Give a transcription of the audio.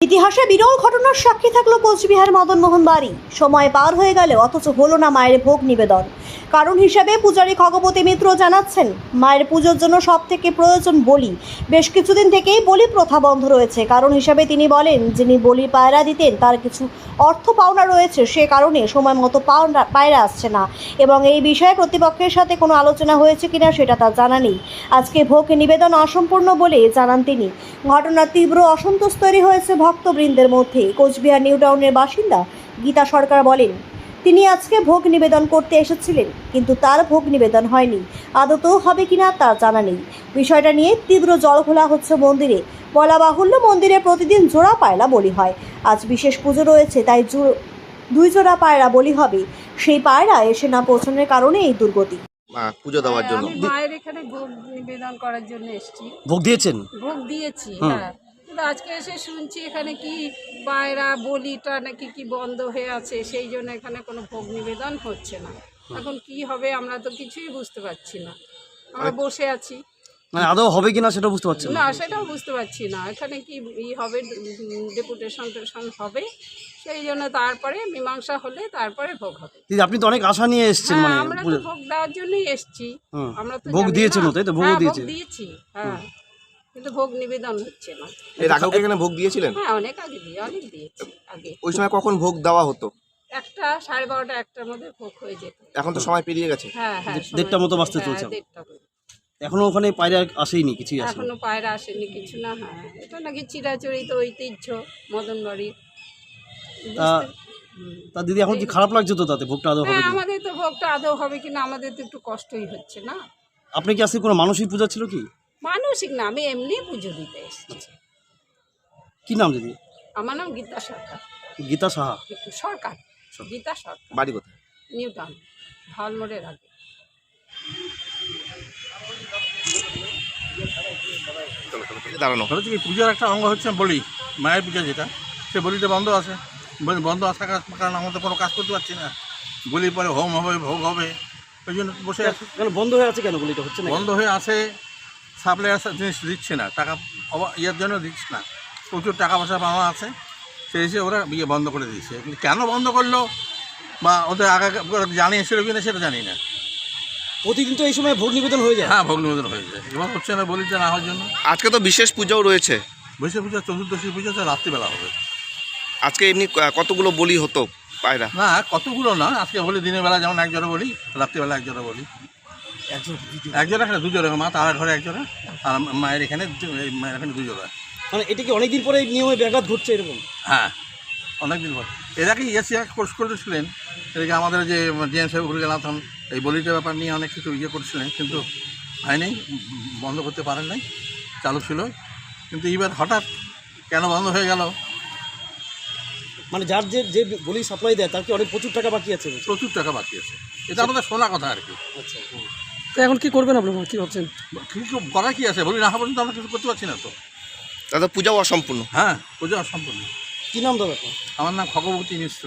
ইতিহাসে বিরল ঘটনার সাক্ষী থাকল কোচবিহার মদনমোহন বাড়ি। সময় পার হয়ে গেলে অথচ হলো না মায়ের ভোগ নিবেদন। কারণ হিসাবে পূজারী খগবতী মিত্র জানাচ্ছেন, মায়ের পুজোর জন্য সব থেকে প্রয়োজন বলি। বেশ কিছুদিন থেকেই বলি প্রথা বন্ধ রয়েছে। কারণ হিসাবে তিনি বলেন, যিনি বলি পায়রা দিতেন, তার কিছু অর্থ পাওনা রয়েছে। সে কারণে সময় মতো পাওনা, পায়রা আসছে না। এবং এই বিষয়ে কর্তৃপক্ষের সাথে কোনো আলোচনা হয়েছে কিনা সেটা তার জানা নেই। আজকে ভোগ নিবেদন অসম্পূর্ণ বলে জানান তিনি। ঘটনার তীব্র অসন্তোষ তৈরি হয়েছে ভক্তবৃন্দের মধ্যে। কোচবিহার নিউটাউনের বাসিন্দা গীতা সরকার বলেন তিনি আজকে ভোগ নিবেদন করতে এসেছিলেন কিন্তু তার ভোগ নিবেদন হয়নি। আদতেও হবে কিনা তা জানা নেই। বিষয়টা নিয়ে তীব্র জলঘোলা হচ্ছে মন্দিরে। বলা বাহুল্য মন্দিরে প্রতিদিন জোড়া পায়রা বলি হয়। আজ বিশেষ পুজো রয়েছে তাই জো- দুই জোড়া পায়রা বলি হবে। সেই পায়রা এসে না পৌঁছানোর কারণে এই দুর্গতি। পুজো দেওয়ার জন্য। আমি মায়ের এখানে ভোগ নিবেদন করার জন্য এসেছি। ভোগ দিয়েছেন? ভোগ দিয়েছি হ্যাঁ। কিন্তু আজকে এসে শুনছি এখানে কি পায়রা বলিটা নাকি কি বন্ধ হয়ে আছে সেই জন্য এখানে কোনো ভোগ নিবেদন হচ্ছে না। এখন কি হবে আমরা তো কিছুই বুঝতে পারছি না। আমরা বসে আছি। মানে আদৌ হবে কিনা সেটা বুঝতে পারছেন না। সেটাও বুঝতে পারছি না। এখানে কি ই হবে ডেপুটেশন টেশন হবে সেই জন্য তারপরে মীমাংসা হলে তারপরে ভোগ হবে। দিদি আপনি তো অনেক আশা নিয়ে এসেছেন হ্যাঁ মানে আমরা তো ভোগ দেওয়ার জন্যই এসেছি। আমরা তো ভোগ দিয়েছেন তাই তো? হ্যাঁ, ভোগ? দিয়েছি। হ্যাঁ। কিন্তু ভোগ নিবেদন হচ্ছে না। এর আগেও কি এখানে ভোগ দিয়েছিলেন? হ্যাঁ অনেক আগে দিয়ে অনেক দিয়েছি আগে। ওই সময় কখন ভোগ দেওয়া হতো? একটা সাড়ে বারোটা একটার মধ্যে ভোগ হয়ে যেত। এখন তো সময় পেরিয়ে গেছে। হ্যাঁ হ্যাঁ সময়- মতো বাজতে হ্যাঁ, চলছে। দেড়টা। এখনও ওখানে পায়রা আসেইনি কিছুই আসেনি। এখনও পায়রা আসেনি কিছু না হ্যাঁ। এটা নাকি চিরাচরিত ঐতিহ্য মদন বাড়ির তা- তা দিদি এখন কি খারাপ লাগছে তো তাতে? ভোগটা আদৌ হবে হ্যাঁ? আমাদের তো ভোগটা আদৌ হবে কিনা আমাদের তো একটু কষ্টই হচ্ছে না। আপনি কি আজকে কোনো মানসিক পূজা ছিল কি? মানসিক না আমি এমনি পুজো দিতে এসেছি। কি নাম দিদি? আমার নাম গীতা সরকার। গীতা সাহা? সরকার গীতা সরকার। বাড়ি কোথায়? নিউ টাউন ভালমোড়ের আগে দাঁড়ানো। হচ্ছে কি পূজার একটা অঙ্গ হচ্ছে বলি মায়ের পূজা যেটা সে বলিটা বন্ধ আছে। বলি বন্ধ আসার কারণ- কারণে আমরা তো কোনো কাজ করতে পারছি না। বলির পরে হোম হবে ভোগ হবে। ওই জন্য বসে বন্ধ হয়ে আছে কেন বলি এটা হচ্ছে বন্ধ হয়ে আছে। সাপ্লাইয়ার জিনিস দিচ্ছে না টাকা অবা- ইয়ের জন্য দিচ্ছে না। প্রচুর টাকা পয়সা পাওয়া আছে। সেই হিসেবে ওরা বিয়ে বন্ধ করে দিয়েছে। কেন বন্ধ করল? বা ওদের আগে জানিয়েছিল কিনা সেটা জানি না। প্রতিদিন তো এই সময় ভোগ নিবেদন হয়ে যায়। হ্যাঁ ভোগ নিবেদন হয়ে যায়। এবার হচ্ছে না বলিটা না হওয়ার জন্য। আজকে তো বিশেষ পুজোও রয়েছে। বৈশাখ পূজা চতুর্দশী পূজা তো রাত্রিবেলা হবে। আজকে এমনি কতগুলো বলি হতো পায়রা? না কতগুলো না আজকে বলি দিনের বেলা যেমন এক জোড়া বলি রাত্রিবেলা এক জোড়া বলি। এখানে মা তার ঘরে এক জোড়া আর মায়ের এখানে মায়ের এখানে দুজোড়া মানে এটা কি অনেকদিন পরে এই নিয়মে ব্যাঘাত ঘটছে এরকম? হ্যাঁ অনেকদিন পর। এর আগে কোর্স করেছিলেন এদিকে আমাদের যে জিএম সাহেব গুরুগানাথন এই বলিটার ব্যাপার নিয়ে অনেক কিছু ইয়ে করছিলেন কিন্তু হয়নি বন্ধ করতে পারেন নাই চালু ছিল। কিন্তু এবার হঠাৎ কেন বন্ধ হয়ে গেল? মানে যার যে যে বলি সাপ্লাই দেয় তার কি অনেক প্রচুর টাকা বাকি আছে। প্রচুর টাকা বাকি আছে। এটা আমাদের শোনা কথা আর কি। আচ্ছা। তো এখন কি করবেন আপনারা কি ভাবছেন? কিছু করা কি আছে? বলি রাখা পর্যন্ত আমরা কিছু করতে পারছি না তো। দাদা পূজাও অসম্পূর্ণ। হ্যাঁ পুজো অসম্পূর্ণ। কী নাম দাদা আপনার? আমার নাম খগবতী মিশ্র।